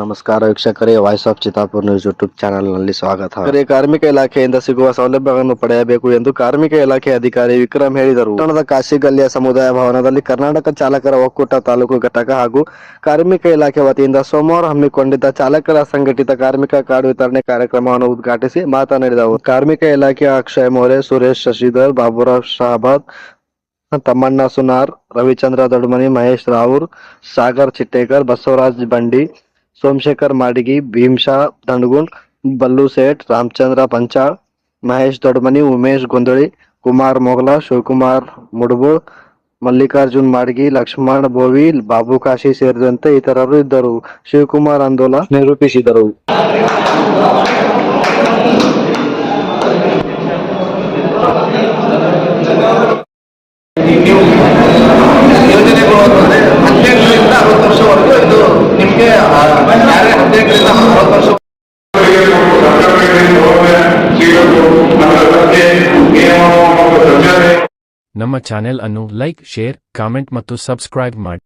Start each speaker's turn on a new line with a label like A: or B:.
A: ನಮಸ್ಕಾರ ವೀಕ್ಷಕರೇ voice of Chittapur news YouTube ಚಾನೆಲ್ನಲ್ಲಿ ಸ್ವಾಗತ ಕಾರ್ಮಿಕ ಇಲಾಖೆಯಿಂದ ಸಿಗುವ ಸೌಲಭ್ಯಗಳನ್ನು ಪಡೆಯಬೇಕು ಎಂದು ಕಾರ್ಮಿಕ ಇಲಾಖೆ ಅಧಿಕಾರಿ ವಿಕ್ರಮ್ ಹೇಳಿದರು. ಪಟ್ಟಣದ ಕಾಶಿಗಲ್ಲಿಯ ಸಮುದಾಯ ಭವನದಲ್ಲಿ ಕರ್ನಾಟಕ ಚಾಲಕರ ಒಕ್ಕೂಟ ತಾಲೂಕು ಘಟಕ ಹಾಗೂ ಕಾರ್ಮಿಕ ಇಲಾಖೆ ವತಿಯಿಂದ ಸೋಮವಾರ ಹಮ್ಮಿಕೊಂಡಿದ್ದ ಚಾಲಕರ ಸಂಘಟಿತ ಕಾರ್ಮಿಕ ಕಾರ್ಡ್ ವಿತರಣೆ ಕಾರ್ಯಕ್ರಮವನ್ನು ಉದ್ಘಾಟಿಸಿ ಮಾತನಾಡಿದ ಅವರು ಕಾರ್ಮಿಕ ಇಲಾಖೆಯ ಅಕ್ಷಯ್ ಮೌರ್ಯ ಸುರೇಶ್ ಶಶಿಧರ್, ಬಾಬುರಾವ್ ಶಹಬಾದ್, ತಮ್ಮಣ್ಣ ಸುನಾರ್, ರವಿಚಂದ್ರ ದೊಡ್ಮನಿ, ಮಹೇಶ್ ರಾವೂರ್, ಸಾಗರ್ ಚಿಟ್ಟೇಕರ್, ಬಸವರಾಜ್ ಬಂಡಿ ಸೋಮಶೇಖರ್ ಮಾಡಿಗಿ ಭೀಮ್ಶಾ ದಂಡಗುಂಡ್, ಬಲ್ಲು ಸೇಠ್, ರಾಮಚಂದ್ರ ಪಂಚಾಳ್, ಮಹೇಶ್ ದೊಡ್ಮನಿ ಉಮೇಶ್ ಗೊಂದಳಿ, ಕುಮಾರ್ ಮೊಗಲ, ಶಿವಕುಮಾರ್ ಮುಡುಬು, ಮಲ್ಲಿಕಾರ್ಜುನ್ ಮಾಡಗಿ, ಲಕ್ಷ್ಮಣ್ ಬೋವಿ, ಬಾಬು ಕಾಶಿ ಸೇರಿದಂತೆ ಇತರರು ಇದ್ದರು. ಶಿವಕುಮಾರ್ ಆಂದೋಲ ನಿರೂಪಿಸಿದರು.
B: ನಮ್ಮ ಚಾನೆಲ್ ಅನ್ನು ಲೈಕ್ ಶೇರ್ ಕಾಮೆಂಟ್ ಮತ್ತು ಸಬ್ಸ್ಕ್ರೈಬ್ ಮಾಡಿ.